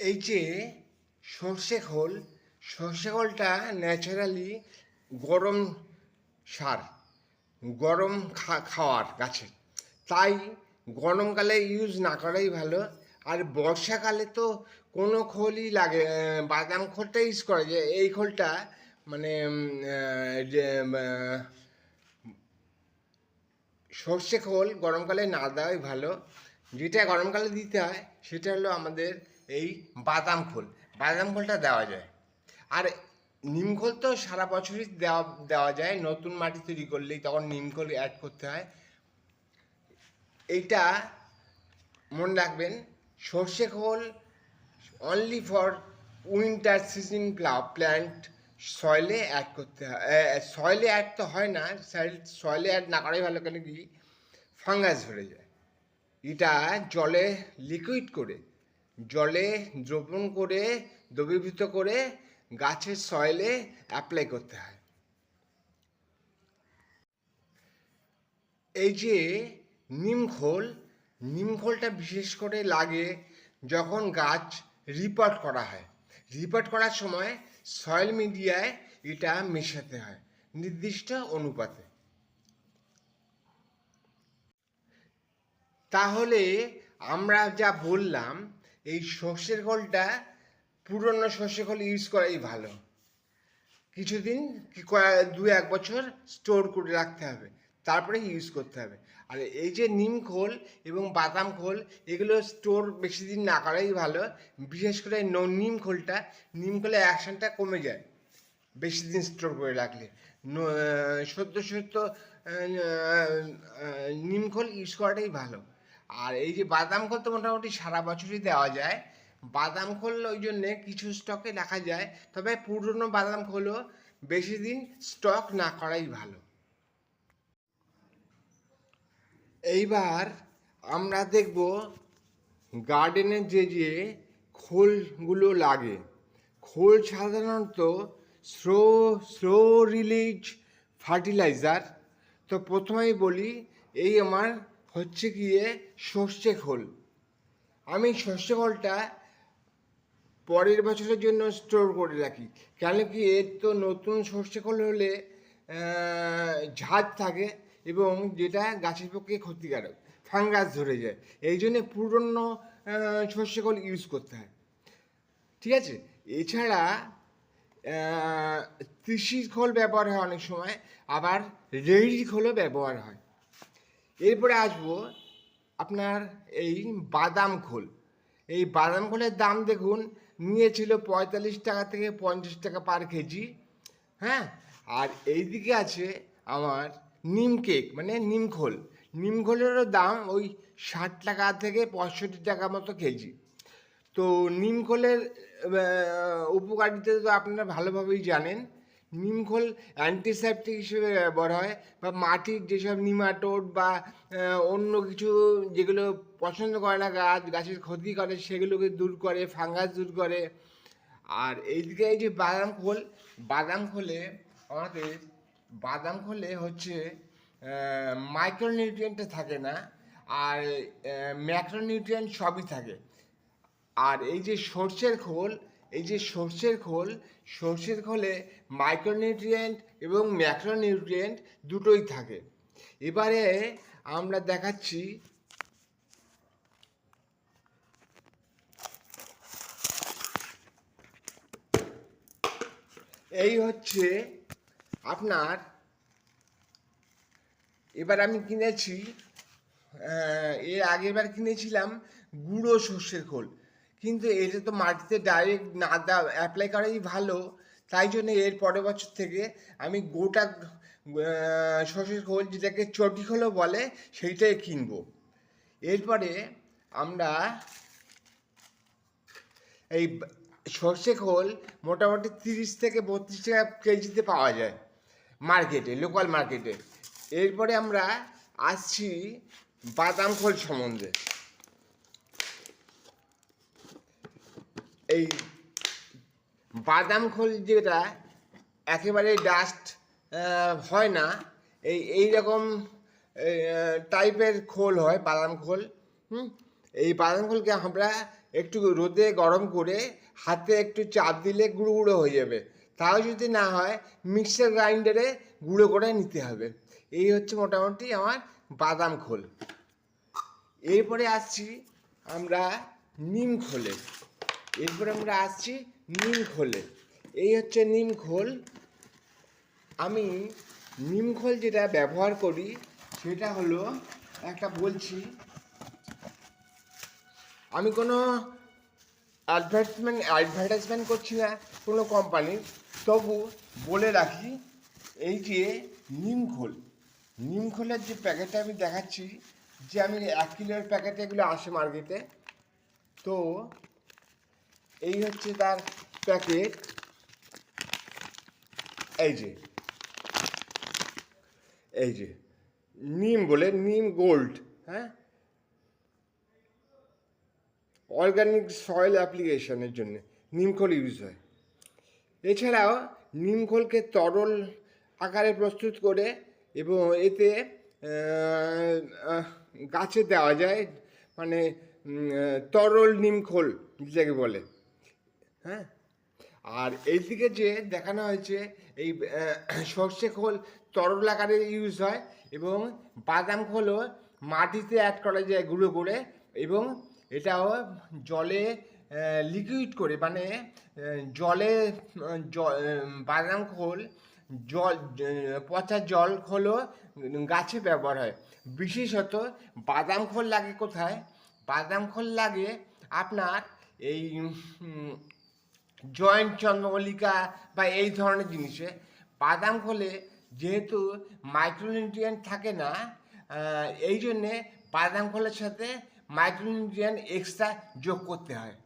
এই যে সর্ষে খোল, সর্ষে খোলটা ন্যাচারালি গরম সার, গরম খাওয়ার গাছের তাই গরমকালে ইউজ না করাই ভালো। আর বর্ষাকালে তো কোনো খোলই লাগে বাদাম খোলটা ইউজ করা যায়। এই খোলটা মানে সর্ষে খোল গরমকালে না দেওয়াই ভালো। যেটা গরমকালে দিতে হয়, সেটা হলো আমাদের এই বাদাম খোল। বাদাম খোলটা দেওয়া যায়। আর নিম খোল তো সারা বছরই দেওয়া দেওয়া যায়। নতুন মাটি তৈরি করলেই তখন নিম খোল অ্যাড করতে হয়। এইটা মনে রাখবেন, সর্ষে খোল only for winter season plant সয়েলে add করতে হয়। সয়েলে অ্যাড তো হয় না। সয়েলে অ্যাড না করাই ভালো কেন কি? ফাঙ্গাস ধরে যায়। এটা জলে লিকুইড করে জলে দ্রবণ করে, দ্রবীভূত করে গাছের সয়েলে অ্যাপ্লাই করতে হয়। এই যে নিমখোল নিমখোলটা বিশেষ করে লাগে যখন গাছ রিপোর্ট করা হয়। রিপোর্ট করার সময় সয়েল মিডিয়ায় এটা মেশাতে হয়, নির্দিষ্ট অনুপাতে। তাহলে আমরা যা বললাম এই সর্ষের খোলটা, পুরনো সর্ষে খোল ইউজ করাই ভালো। কিছুদিন দু এক বছর স্টোর করে রাখতে হবে তারপরে ইউজ করতে হবে। আর এই যে নিম খোল এবং বাদাম খোল, এগুলো স্টোর বেশি দিন না করাই ভালো, বিশেষ করে নিম খোলটা, নিম খোলে অ্যাকশনটা কমে যায় বেশি দিন স্টোর করে রাখলে। সদ্য সদ্য নিম খোল ইউজ করাটাই ভালো। আর এই যে বাদাম খোল তো মোটামুটি সারা বছরই দেওয়া যায়। বাদাম খোল ওই জন্যে কিছু স্টকে রাখা যায়। তবে পুরনো বাদাম খোলও বেশি দিন স্টক না করাই ভালো। এইবার আমরা দেখব গার্ডেনের যে যে খোলগুলো লাগে। খোল সাধারণত স্লো স্লো রিলিজ ফার্টিলাইজার। তো প্রথমেই বলি, এই আমার হচ্ছে গিয়ে সর্ষে খোল। আমি সর্ষে খোলটা পরের বছরের জন্য স্টোর করে রাখি। কেন কি এর তো নতুন সর্ষে খোল হলে ঝাঁজ থাকে এবং যেটা গাছের পক্ষে ক্ষতিকারক, ফাঙ্গাস ধরে যায়। এই জন্য পুরনো সর্ষে খোল ইউজ করতে হয়। ঠিক আছে? এছাড়া তিসির খোল ব্যবহার হয় অনেক সময়, আবার রেড়ি খোলও ব্যবহার হয়। এরপরে আসব আপনার এই বাদাম খোল। এই বাদাম খোলের দাম দেখুন, নিয়েছিল পঁয়তাল্লিশ টাকা থেকে পঞ্চাশ টাকা পার কেজি হ্যাঁ? আর এইদিকে আছে আমার নিম কেক মানে নিম খোল। নিম খোলেরও দাম ওই ষাট টাকা থেকে পঁয়ষট্টি টাকা মতো কেজি। তো নিমখোলের উপকারিতা তো আপনারা ভালোভাবেই জানেন। নিমখোল অ্যান্টিসেপটিক হিসেবে ব্যবহার হয়, বা মাটির যেসব নিমাটোড বা অন্য কিছু যেগুলো পছন্দ করে না গাছ, গাছের ক্ষতি করে সেগুলোকে দূর করে ফাঙ্গাস দূর করে। আর এইদিকে এই যে বাদাম খোল, বাদাম খোলে আমাদের, বাদাম খোলে হচ্ছে মাইক্রোনিউট্রিয়েন্টে থাকে না, আর ম্যাক্রোনিউট্রিয়েন্ট সবই থাকে। আর এই যে সর্ষের খোল এই যে সর্ষের খোল, সর্ষের খোলে মাইক্রোনিউট্রিয়েন্ট এবং ম্যাক্রোনিউট্রিয়েন্ট দুটোই থাকে। এবারে আমরা দেখাচ্ছি এই হচ্ছে আপনার, এবার আমি কিনেছি এর আগের বার কিনেছিলাম গুঁড়ো সর্ষের খোল। কিন্তু এটা তো মাটিতে ডাইরেক্ট না অ্যাপ্লাই করাই ভালো। তাই জন্য এর পরের বছর থেকে আমি গোটা সর্ষের খোল যেটাকে চটি খোলও বলে, সেইটাই কিনবো। এরপরে আমরা এই সর্ষে খোল মোটামুটি তিরিশ থেকে বত্রিশ টাকা কেজিতে পাওয়া যায় মার্কেটে লোকাল মার্কেটে এরপরে আমরা আসছি বাদাম খোল সম্বন্ধে। এই বাদাম খোল যেটা একেবারে ডাস্ট হয় না। এই এই রকম টাইপের খোল হয়, বাদাম খোল, হুম? এই বাদাম খোলকে আমরা একটু রোদে গরম করে হাতে একটু চাপ দিলে গুঁড়ো গুঁড়ো হয়ে যাবে। তাও যদি না হয় মিক্সার গ্রাইন্ডারে গুঁড়ো করে নিতে হবে। এই হচ্ছে মোটামুটি আমার বাদাম খোল। এরপরে আসছি আমরা নিম খোলে। এরপরে আমরা আসছি নিম খোলে। এই হচ্ছে নিম খোল। আমি নিম খোল যেটা ব্যবহার করি, সেটা হলো একটা বলছি, আমি কোনো অ্যাডভার্টাইজমেন্ট অ্যাডভার্টাইজমেন্ট করছি না, কোনো কোম্পানির তবু বলে রাখি, এই যে নিম খোল। নিম খোলের যে প্যাকেটটা আমি দেখাচ্ছি, যে আমি এক কিলোর প্যাকেট এগুলো আসে মার্কেটে তো এই হচ্ছে তার প্যাকেট এই যে। এই যে। নিম বলে নিম গোল্ড হ্যাঁ? অর্গানিক সয়েল অ্যাপ্লিকেশনের জন্য নিমখোল ইউজ হয়। এছাড়াও নিমখোলকে তরল আকারে প্রস্তুত করে এবং এতে গাছে দেওয়া যায় মানে তরল নিমখোল যেটাকে বলে। হ্যাঁ? আর এইদিকে যে দেখানো হয়েছে, এই সর্ষে খোল তরল আকারে ইউজ হয় এবং বাদাম খোলও মাটিতে অ্যাড করা যায় গুঁড়ো করে এবং এটাও জলে লিকুইড করে মানে জলে বাদাম খোল, জল পচা জল খোলও গাছে ব্যবহার হয়। বিশেষত বাদাম খোল লাগে কোথায়? বাদাম খোল লাগে আপনার এই জয়েন্ট চন্দ্রমল্লিকা বা এই ধরনের জিনিসে, বাদাম খোলে যেহেতু মাইক্রোনিউট্রিয়েন্ট থাকে না এই জন্যে বাদাম খোলের সাথে মাইক্রোনিউট্রিয়েন্ট এক্সট্রা যোগ করতে হয়।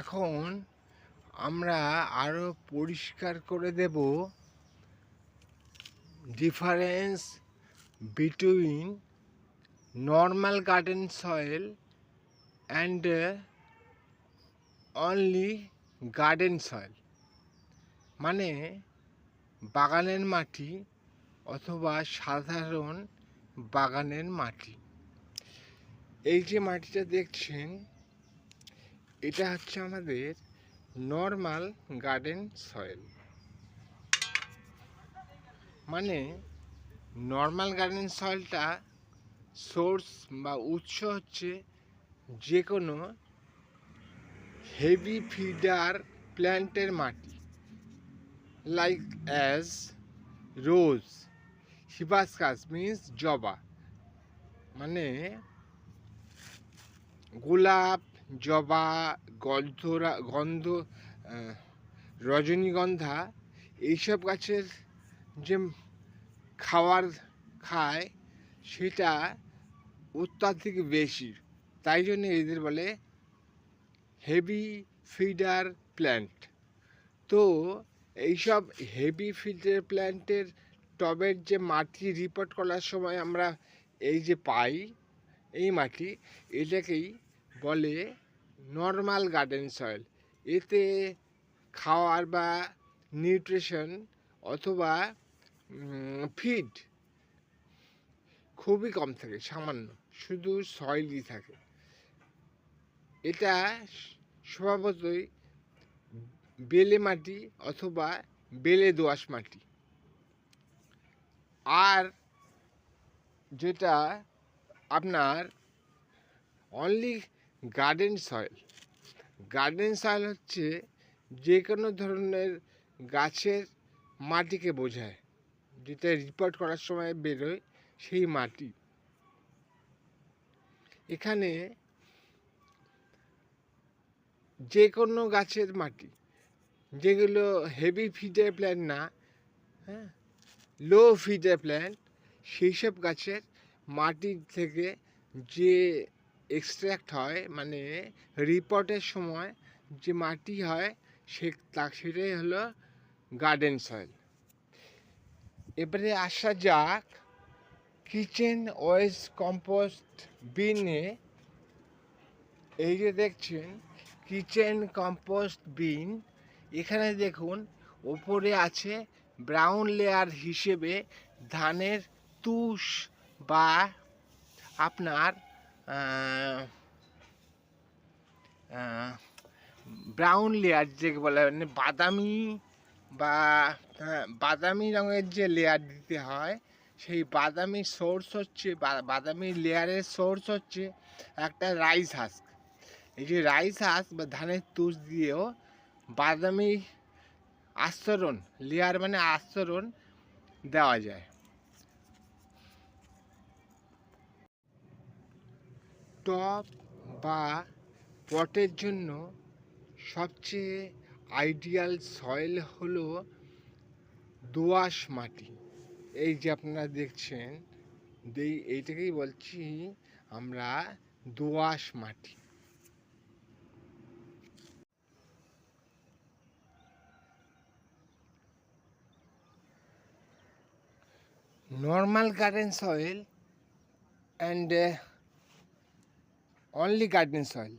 এখন আমরা আরও পরিষ্কার করে দেব difference between normal garden soil and uh, only garden soil. মানে বাগানের মাটি অথবা সাধারণ বাগানের মাটি। এই যে মাটিটা দেখছেন এটা হচ্ছে আমাদের নর্মাল গার্ডেন সয়েল মানে নর্মাল গার্ডেন সয়েলটা সোর্স বা উৎস হচ্ছে যে কোনো হেভি ফিডার প্ল্যান্টের মাটি like as rose hibiscus means জবা মানে গোলাপ, জবা, গন্ধরা, গন্ধ রজনীগন্ধা, এইসব গাছের যে খাওয়ার খায়, সেটা অত্যাধিক বেশি। তাই জন্য এদের বলে হেভি ফিডার প্ল্যান্ট তো এইসব হেভি ফিডার প্ল্যান্টের টবের যে মাটি রিপোর্ট করার সময় আমরা এই যে পাই, এই মাটি, এটাকেই বলে নর্মাল গার্ডেন সয়েল এতে খাওয়ার বা নিউট্রিশন অথবা ফিড খুবই কম থাকে, সামান্য। শুধু সয়েলই থাকে। এটা স্বভাবতই বেলে মাটি অথবা বেলে দোআঁশ মাটি। আর যেটা আপনার only garden soil garden soil হচ্ছে যে কোনো ধরনের গাছের মাটিকে বোঝায়। যেটা রিপোর্ট করার সময় বেরোয় সেই মাটি। এখানে যে কোনো গাছের মাটি, যেগুলো হেভি ফিডার প্ল্যান্ট না হ্যাঁ? লো ফিডার প্ল্যান্ট সেই সব গাছের মাটির থেকে যে এক্সট্র্যাক্ট হয় মানে রিপোর্টের সময় যে মাটি হয়, সে তা, সেটাই হলো গার্ডেন সয়েল এবারে আসা যাক কিচেন ওয়েস্ট কম্পোস্ট বিনে এই যে দেখছেন কিচেন কম্পোস্ট বিন এখানে দেখুন ওপরে আছে ব্রাউন লেয়ার হিসেবে ধানের তুষ বা আপনার ব্রাউন লেয়ার যে বলে মানে বাদামি বা হ্যাঁ, বাদামি রঙের যে লেয়ার দিতে হয় সেই বাদামি সোর্স হচ্ছে বাদামি লেয়ারের সোর্স হচ্ছে একটা রাইস হাস্ক এই যে রাইস হাস্ক বা ধানের তুষ দিয়েও বাদামি আস্তরণ লেয়ার মানে আস্তরণ দেওয়া যায়। টপ বা পটের জন্য সবচেয়ে আইডিয়াল সয়েল হলো দোআঁশ মাটি। এই যে আপনারা দেখছেন দেই এইটাকেই বলছি আমরা দোআঁশ মাটি। Normal garden soil and only garden soil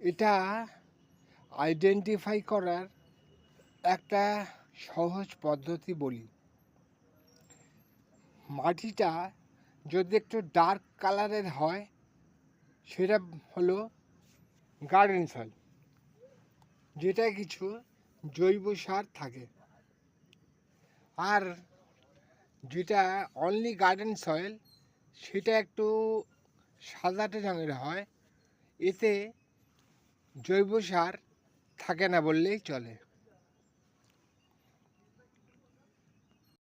এটা আইডেন্টিফাই করার একটা সহজ পদ্ধতি বলি। মাটিটা যদি একটু ডার্ক কালারের হয়, সেটা হলো গার্ডেন সয়েল যেটা কিছু জৈব সার থাকে। আর যেটা অনলি গার্ডেন সয়েল সেটা একটু সাদাটে রঙের হয়, এতে জৈব সার থাকে না বললেই চলে।